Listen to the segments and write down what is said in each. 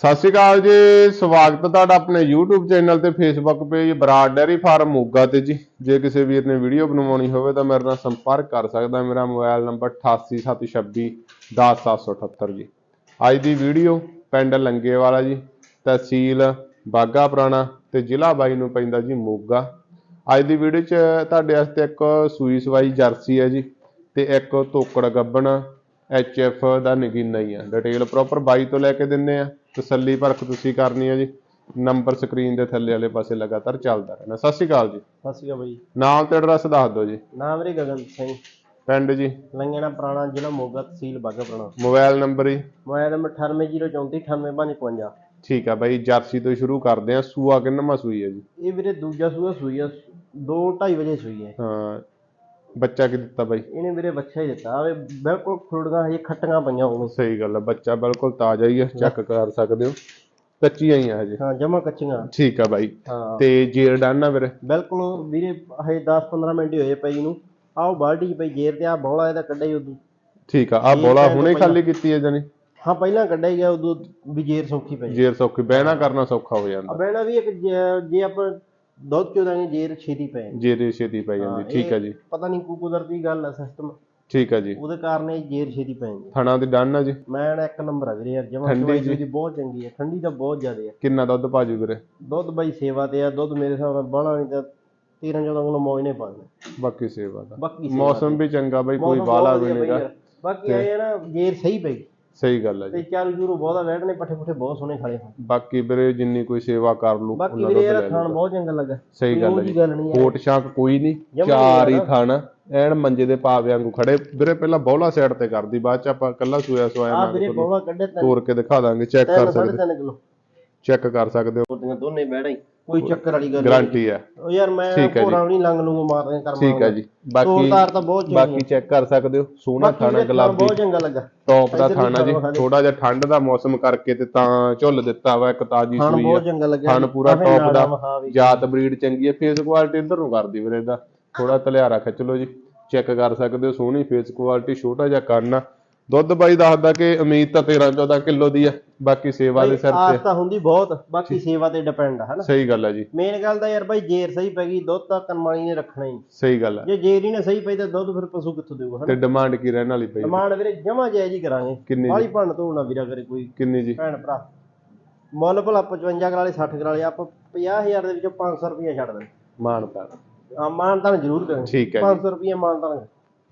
ਸਤਿ ਸ਼੍ਰੀ ਅਕਾਲ ਜੀ, ਸਵਾਗਤ ਤੁਹਾਡਾ ਆਪਣੇ YouTube ਚੈਨਲ ਤੇ Facebook page Brar dairy farm Moga ਤੇ ਜੀ। ਜੇ ਕਿਸੇ ਵੀਰ ਨੇ ਵੀਡੀਓ ਬਣਵਾਉਣੀ ਹੋਵੇ ਤਾਂ ਮੇਰੇ ਨਾਲ ਸੰਪਰਕ ਕਰ ਸਕਦਾ ਮੇਰਾ ਮੋਬਾਈਲ ਨੰਬਰ 8876 10778 ਜੀ। ਅੱਜ ਦੀ ਵੀਡੀਓ ਪਿੰਡ ਲੰਗੇਵਾਲਾ ਜੀ, ਤਹਿਸੀਲ ਬਾਗਾ ਪੁਰਾਣਾ ਤੇ ਜ਼ਿਲ੍ਹਾ ਬਾਈ ਨੂੰ ਪੈਂਦਾ ਜੀ ਮੋਗਾ। ਅੱਜ ਦੀ ਵੀਡੀਓ 'ਚ ਤੁਹਾਡੇ ਵਾਸਤੇ ਇੱਕ ਸੂਈ ਸਵਾਈ ਜਰਸੀ ਹੈ ਜੀ ਤੇ ਇੱਕ ਤੋਕੜ ਗੱਬਣ ਐਫ ਦਾ ਨਗੀਨਾ ਹੀ ਆ। ਡਿਟੇਲ ਪ੍ਰੋਪਰ ਬਾਈ ਤੋਂ ਲੈ ਕੇ ਦਿੰਨੇ ਆ। ਤਸੱਲੀ ਪਰਖ ਤੁਸੀਂ ਕਰਨੀ ਆ ਜੀ। ਨੰਬਰ ਸਕਰੀਨ ਦੇ ਥੱਲੇ ਵਾਲੇ ਪਾਸੇ ਲਗਾਤਾਰ ਚੱਲਦਾ ਰਹਿਣਾ। ਸਤਿ ਸ਼੍ਰੀ ਅਕਾਲ ਜੀ। ਸਤਿ ਸ਼੍ਰੀ ਅਕਾਲ ਬਾਈ। ਨਾਮ ਤੇ ਐਡਰੈਸ ਦੱਸ ਦਿਓ ਜੀ। ਨਾਮ ਵੀਰੇ ਗਗਨ ਸਿੰਘ। ਪਿੰਡ ਜੀ। ਲੰਗੇਣਾ ਪੁਰਾਣਾ ਜ਼ਿਲ੍ਹਾ ਮੋਗਾ ਤਹਿਸੀਲ ਬਾਗਾ ਪੁਰਾਣਾ ਮੋਬਾਈਲ ਨੰਬਰ ਜੀ। ਮੋਬਾਈਲ ਨੰਬਰ 9804 98555 ਠੀਕ ਆ ਬਾਈ ਜਰਸੀ ਤੋਂ ਸ਼ੁਰੂ ਕਰਦੇ ਆ। ਸੂਆ ਕਿੰਨਵਾਂ ਸੂਈ ਹੈ ਜੀ? ਇਹ ਵੀਰੇ ਦੂਜਾ ਸੂਆ ਸੂਈ ਆ। 2:30 ਵਜੇ ਸੂਈ ਹੈ ਹਾਂ ਬੱਚਾ ਕੀ ਦਿੱਤਾ ਬਾਈ? ਇਹਨੇ ਵੀਰੇ ਬੱਚਾ ਹੀ ਦਿੱਤਾ। ਆਵੇ ਬਿਲਕੁਲ ਖੁਰੜੀਆਂ ਹਜੇ ਖੱਟੀਆਂ ਪਈਆਂ ਹੋਣ ਸਹੀ ਗੱਲ ਆ ਬੱਚਾ ਬਿਲਕੁਲ ਤਾਜ਼ਾ ਹੀ ਆ ਚੈੱਕ ਕਰ ਸਕਦੇ ਹੋ। ਕੱਚੀਆਂ ਹੀ ਆ ਹਜੇ। ਹਾਂ ਜਮਾ ਕੱਚੀਆਂ। ਠੀਕ ਆ ਬਾਈ। ਹਾਂ। ਤੇ ਜੇਰ ਡਨ ਆ ਵੀਰੇ? ਬਿਲਕੁਲ ਵੀਰੇ ਹਜੇ 10-15 ਮਿੰਟ ਹੀ ਹੋਏ ਪਈ ਨੂੰ ਆਹ ਬਾਲਟੀ 'ਚ ਪਈ ਜੇਰ ਤੇ ਆ ਬੌਲਾ ਇਹਦਾ ਕੱਢਿਆ ਹੀ ਉਦੋਂ। ਠੀਕ ਆ ਆ ਬੋਲਾ ਹੁਣੇ ਖਾਲੀ ਕੀਤੀ ਹੈ ਜਾਨੀ ਹਾਂ ਪਹਿਲਾਂ ਕੱਢਿਆ ਹੀ ਗਿਆ ਉਦੋਂ ਵੀ ਜੇਰ ਸੌਖੀ ਪਈ। ਜੇਰ ਸੌਖੀ ਬਹਿਣਾ ਕਰਨਾ ਸੌਖਾ ਹੋ ਆ ਜਾਂਦਾ ਬੈਣਾ ਵੀ ਇੱਕ ਜੇ- ਜੇ ਆਪਾਂ ਦੁੱਧ ਚੋਦਾਂਗੇ ਜੇਰ ਛੇਤੀ ਪੈ ਜਾਂਦੀ। ਜੇਰ ਛੇਤੀ ਪੈ ਜਾਂਦੀ ਠੀਕ ਇਹ ਆ ਜੀ। ਪਤਾ ਨਹੀਂ ਕੋਈ ਕੁਦਰਤੀ ਗੱਲ ਆ ਸਿਸਟਮ ਠੀਕ ਆ ਜੀ। ਉਹਦੇ ਕਾਰਨ ਇਹ ਜੇਰ ਛੇਤੀ ਪੈ ਜਾਂਦੀ। ਥਣਾ ਦੀ ਡਨ ਆ ਜੀ। ਮੈਂ ਨਾ ਇੱਕ ਨੰਬਰ ਆ ਵੀਰੇ ਯਾਰ ਜਮਾ ਠੰਡੀ ਚਵਾਈ ਜੀ। ਦੀ ਬਹੁਤ ਚੰਗੀ ਹੈ ਠੰਡੀ ਤਾਂ ਬਹੁਤ ਜ਼ਿਆਦਾ ਹੈ ਕਿੰਨਾ ਦੁੱਧ ਭਾਜੂ ਵੀਰੇ? ਦੁੱਧ ਬਾਈ ਸੇਵਾ ਤੇ ਆ ਦੁੱਧ ਮੇਰੇ ਹਿਸਾਬ ਨਾਲ ਬਾਹਲਾ ਨਹੀਂ ਤਾਂ 13 14 ਕਿਲੋ ਮੌਜ ਨੇ ਪਾਣਾ ਬਾਕੀ ਸੇਵਾ ਦਾ। ਬਾਕੀ ਸੇਵਾ ਮੌਸਮ ਵੀ ਚੰਗਾ ਬਾਈ ਕੋਈ ਬਾਲਾ ਵੀ ਨਹੀਂਗਾ। ਬਾਕੀ ਇਹ ਨਾ ਜੇਰ ਸਹੀ ਪਈ ਸਹੀ ਗੱਲ ਜੀ। ਤੇ ਚਾਰੂ ਜੂਰੂ ਬਹੁਤਾ ਵੈੜ ਨੇ ਪੱਠੇ ਪੁੱਠੇ ਬਹੁਤ ਸੋਹਣੇ ਖਾਲੇ ਹਨ ਬਾਕੀ ਵੀਰੇ ਜਿੰਨੀ ਕੋਈ ਸੇਵਾ ਕਰ ਲੂ ਬਾਕੀ ਉਹਨਾਂ ਵੀਰੇ ਲੈ ਖਾਣ। ਬਹੁਤ ਚੰਗਾ ਲੱਗਾ। ਸਹੀ ਗੱਲ ਜਿਹੀ ਜੀ। ਗੱਲ ਨਹੀਂ ਹੈ। ਕੋਟ ਸ਼ਾਕ ਕੋਈ ਨਹੀਂ ਹੀ ਚਾਰ ਹੀ ਯਾਰ। ਥਣ ਐਨ ਮੰਜੇ ਦੇ ਪਾਵੇ ਵਾਂਗੂ ਖੜੇ। ਵੀਰੇ ਪਹਿਲਾਂ ਬੌਲਾ ਸਾਈਡ ਤੇ ਕਰਦੀ ਬਾਅਦ ਚ ਆਪਾਂ ਕੱਲਾ ਸੋਇਆ ਸੋਇਆ ਆ ਵੀਰੇ ਬੋਲਾ ਕੱਢੇ ਤਿੰਨ। ਤੋੜ ਕੇ ਦਿਖਾ ਦਾਂਗੇ ਚੈੱਕ ਕਰ ਸਕਦੇ ਚੈੱਕ ਕਰ ਸਕਦੇ ਹੋ। ਦੋਨੇ ਬੈੜਾਂ ਹੀ। ਕੋਈ ਚੱਕਰ ਵਾਲੀ ਗੱਲ ਗਾਰੰਟੀ ਹੈ। ਉਹ ਯਾਰ ਮੈਂ ਠੀਕ ਹੈ ਜੀ। ਭੋਰਾ ਵੀ ਨਹੀਂ ਲੰਗ ਲੂੰਗ ਮਾਰਦੇ ਕਰਮਾ ਠੀਕ ਹੈ ਜੀ। ਬਾਕੀ ਤੋਰਦਾਰ ਤਾਂ ਬਹੁਤ ਚੰਗੀ ਬਾਕੀ ਚੈੱਕ ਕਰ ਸਕਦੇ ਹੋ। ਸੋਹਣਾ ਖਾਣ ਗੁਲਾਬੀ ਬਹੁਤ ਚੰਗਾ ਲੱਗਾ। ਟੌਪ ਦਾ ਇੱਧਰ ਵੀ ਥਾਣਾ ਜੀ। ਖਾਣਾ ਥੋੜਾ ਜਿਹਾ ਠੰਡ ਦਾ ਮੌਸਮ ਕਰਕੇ ਤੇ ਤਾਂ ਝੁੱਲ ਦਿੱਤਾ ਵਾ ਇੱਕ ਤਾਜੀ ਖਾਣ ਸੂਈ ਬਹੁਤ ਆ। ਚੰਗਾ ਲੱਗਿਆ। ਥਣ ਪੂਰਾ ਟੌਪ ਦਾ। ਹਾਂ ਵੀ। ਜਾਤ ਬਰੀਡ ਚੰਗੀ ਹੈ। ਫੇਸ ਕੁਆਲਿਟੀ ਇੱਧਰ ਨੂੰ ਕਰਦੀ ਵੀਰੇ ਦਾ ਥੋੜਾ ਤਲਿਆਰਾ ਖਿੱਚ ਲਓ ਜੀ। ਚੈੱਕ ਕਰ ਸਕਦੇ ਹੋ। ਸੋਹਣੀ ਫੇਸ ਕੁਆਲਿਟੀ ਛੋਟਾ ਜਿਹਾ ਕੰਨ ਆ। ਦੁੱਧ ਬਾਈ ਦੱਸਦਾ ਕਿ ਉਮੀਦ ਤਾਂ 13 14 ਕਿਲੋ ਦੀ ਆ ਬਾਕੀ ਸੇਵਾ ਦੇ ਸਿਰ ਆਸ ਤੇ ਤਾਂ ਹੁੰਦੀ ਬਹੁਤ ਬਾਕੀ ਸੇਵਾ ਤੇ ਡਿਪੈਂਡ ਆ ਹਨਾ? ਸਹੀ ਗੱਲ ਹੈ ਜੀ। ਮੇਨ ਗੱਲ ਤਾਂ ਯਾਰ ਬਾਈ ਜੇਰ ਸਹੀ ਪੈ ਗਈ ਦੁੱਧ ਤਾਂ ਕਨਮਾਣੀ ਨੇ ਰੱਖਣਾ ਹੀ। ਸਹੀ ਗੱਲ ਹੈ ਜੇ ਜੇਰ ਹੀ ਨਾ ਸਹੀ ਪਈ ਤਾਂ ਦੁੱਧ ਫਿਰ ਪਸ਼ੂ ਕਿੱਥੋਂ ਦੇਊਗਾ ਤੇ ਹਨਾ ਡਿਮਾਂਡ ਕੀ ਰਹਿਣ ਵਾਲੀ ਪਈ ਡਿਮਾਂਡ ਵੀਰੇ ਜਮਾ ਜਾਇਜ਼ ਹੀ ਕਰਾਂਗੇ। ਬਾਹਲੀ ਭੰਨ ਤੋੜਨਾ ਵੀਰਾ ਕਰੇ ਕੋਈ। ਕਿੰਨੀ ਜੀ? ਭੈਣ ਭਰਾ। ਮੁੱਲ ਭਲਾ 55 ਕਰਾਲੇ 60 ਕਰਾਲੇ ਆਪਾਂ 50000 ਦੇ ਵਿੱਚੋਂ 500 ਰੁਪਏ ਛੱਡ ਦੇਣਾ। ਮਾਨਤਾ ਆ ਮਾਨਤਾਨ ਜ਼ਰੂਰ ਕਰਾਂਗੇ ਠੀਕ ਹੈ ਜੀ। 500 ਰੁਪਏ ਮਾਨਤਾਨ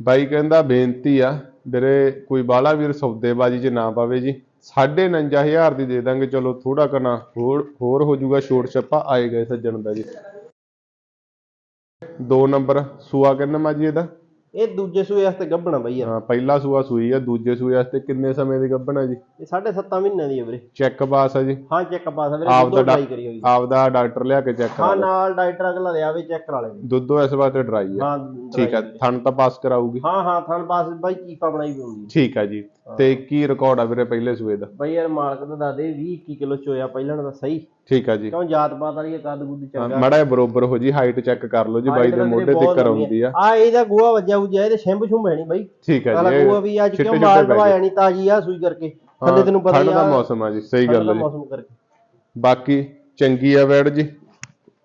ਬਾਈ ਕਹਿੰਦਾ ਬੇਨਤੀ ਆ, ਵੀਰੇ ਕੋਈ ਬਾਲਾ ਵੀਰ ਸੌਦੇਬਾਜੀ 'ਚ ਨਾ ਪਾਵੇ ਜੀ। 99500 ਦੀ ਦੇ ਦਾਂਗੇ, ਚਲੋ ਥੋੜਾ ਕਨਾ ਹੋਰ ਹੋਰ ਹੋ ਜਾਊਗਾ ਛੋਟ ਛੱਪਾ ਆਏਗਾ ਸੱਜਣ ਦਾ ਜੀ। ਦੋ ਨੰਬਰ, ਸੂਆ ਕਿੰਨਾ ਮਾ ਜੀ ਇਹਦਾ? ਇਹ ਦੂਜੇ ਸੂਏ ਵਾਸਤੇ ਗੱਭਣਾ ਬਈ ਯਾਰ ਹਾਂ ਪਹਿਲਾ ਸੂਆ ਸੂਈ ਆ ਦੂਜੇ ਸੂਏ ਵਾਸਤੇ ਕਿੰਨੇ ਸਮੇਂ ਦੀ ਗੱਭਣਾ ਜੀ? ਇਹ 7.5 ਮਹੀਨਿਆਂ ਦੀ ਹੈ ਵੀਰੇ। ਚੈੱਕ ਪਾਸ ਆ ਜੀ? ਹਾਂ ਚੈੱਕ ਪਾਸ ਆ ਵੀਰੇ ਦੁੱਧ ਦਾ ਟਰਾਈ ਕਰੀ ਹੋਈ ਆਪਦਾ ਡਾਕਟਰ ਲਿਆ ਕੇ ਚੈੱਕ ਹਾਂ ਕਰਾ ਨਾਲ ਡਾਕਟਰ ਅਗਲਾ ਲਿਆ ਵੀ ਚੈੱਕ ਕਰਾ ਲੈ ਦੁੱਧੋ ਇਸ ਵਾਸਤੇ ਡਰਾਈ ਆ। ਹਾਂ ਠੀਕ ਆ ਥਣ ਤਾਂ ਪਾਸ ਕਰਾਊਗੀ। ਹਾਂ ਹਾਂ ਥਣ ਪਾਸ ਬਾਈ ਚੀਪਾ ਬਣਾਈ ਵੀ ਹੁੰਦੀ ਹੈ ਠੀਕ ਆ ਜੀ। ਤੇ ਕੀ ਰਿਕਾਰਡ ਆ ਵੀਰੇ ਪਹਿਲੇ ਸੂਏ ਦਾ। ਬਾਈ ਯਾਰ ਮਾਲਕ ਤਾਂ ਦੱਸਦੇ 20 21 ਕਿਲੋ ਚੋਇਆ ਪਹਿਲਾਂ ਤਾਂ ਸਹੀ। ਠੀਕ ਆ ਜੀ। ਕਿਉਂ ਜਾਤ ਪਾਤ ਵਾਲੀ ਇਹ ਕੱਦ ਗੁੱਦ ਚੰਗਾ। ਮੜਾ ਜਿਹਾ ਬਰੋਬਰ ਹੋ ਜੀ ਹਾਈਟ ਚੈੱਕ ਕਰ ਲਓ ਜੀ ਬਾਈ ਦੇ ਮੋਢੇ ਤੇ ਕਰਾਉਂਦੀ ਆ। ਆ। ਇਹਦਾ ਗੋਆ ਵੱਜਾ ਉਜਾ ਇਹਦੇ ਸ਼ੈਂਪ ਸ਼ੁੰਭ ਹੈ ਨਹੀਂ ਬਾਈ। ਠੀਕ ਆ ਜੀ ਗੋਆ ਵੀ ਅੱਜ ਕਿਉਂ ਮਾਲ। ਦਵਾਇਆ ਨਹੀਂ ਤਾਜੀ ਆ ਸੂਈ ਕਰਕੇ? ਥੱਲੇ ਤੈਨੂੰ ਪਤਾ ਠੰਡ ਹੀ ਦਾ ਆ। ਮੌਸਮ ਆ ਜੀ ਸਹੀ ਠੰਡ ਗੱਲ ਦਾ ਹੈ ਮੌਸਮ ਕਰਕੇ। ਬਾਕੀ ਚੰਗੀ ਆ ਵੈੜ ਜੀ।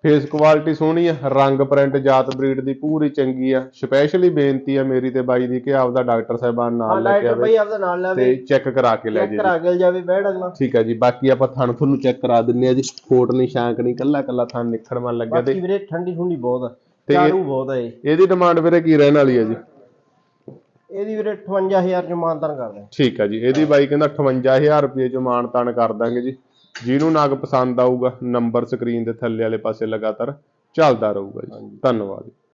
ਫੇਸ ਕੁਆਲਿਟੀ ਸੋਹਣੀ ਆ ਰੰਗ ਪ੍ਰਿੰਟ ਜਾਤ ਬਰੀਡ ਦੀ ਪੂਰੀ ਚੰਗੀ ਆ। ਸਪੈਸ਼ਲੀ ਬੇਨਤੀ ਆ ਮੇਰੀ ਤੇ ਬਾਈ ਦੀ ਕਿ ਆਪਦਾ ਡਾਕਟਰ ਸਾਹਿਬਾਨ ਨਾਲ ਲੈ ਕੇ ਆਵੇ ਬਾਈ ਆਪਦਾ ਨਾਲ ਤੇ ਚੈੱਕ ਕਰਾ ਕੇ ਲੈ ਚੈੱਕ ਜੇ ਕਰਾ ਕੇ ਜਾਵੇ ਬੈਠ ਅਗਲਾ। ਠੀਕ ਆ ਜੀ ਬਾਕੀ ਆਪਾਂ ਥਣ ਤੁਹਾਨੂੰ ਚੈੱਕ ਕਰਾ ਦਿੰਨੇ ਆ ਜੀ ਫੋਟ ਨਹੀਂ ਸ਼ਾਂਕ ਨਹੀਂ ਕੱਲਾ ਕੱਲਾ ਥਣ ਨਿਖੜਮਨ ਲੱਗਿਆ ਤੇ ਬਾਕੀ ਵੀਰੇ ਠੰਡੀ ਠੁੰਡੀ ਬਹੁਤ ਆ ਚਾਰੂ ਬਹੁਤ ਆ ਇਹ। ਇਹਦੀ ਡਿਮਾਂਡ ਵੀਰੇ ਕੀ ਰਹਿਣ ਵਾਲੀ ਆ ਜੀ? ਇਹਦੀ ਵੀਰੇ 58000 ਚ ਮਾਨਤਨ ਕਰਦੇ ਠੀਕ ਆ ਜੀ ਇਹਦੀ ਬਾਈ ਕਹਿੰਦਾ 58000 ਰੁਪਏ ਚ ਮਾਣ ਤਾਣ ਕਰ ਦਾਂਗੇ ਜੀ। ਜਿਹਨੂੰ ਨਗ ਪਸੰਦ ਆਊਗਾ ਨੰਬਰ ਸਕਰੀਨ ਦੇ ਥੱਲੇ ਵਾਲੇ ਪਾਸੇ ਲਗਾਤਾਰ ਚੱਲਦਾ ਰਹੂਗਾ ਜੀ। ਧੰਨਵਾਦ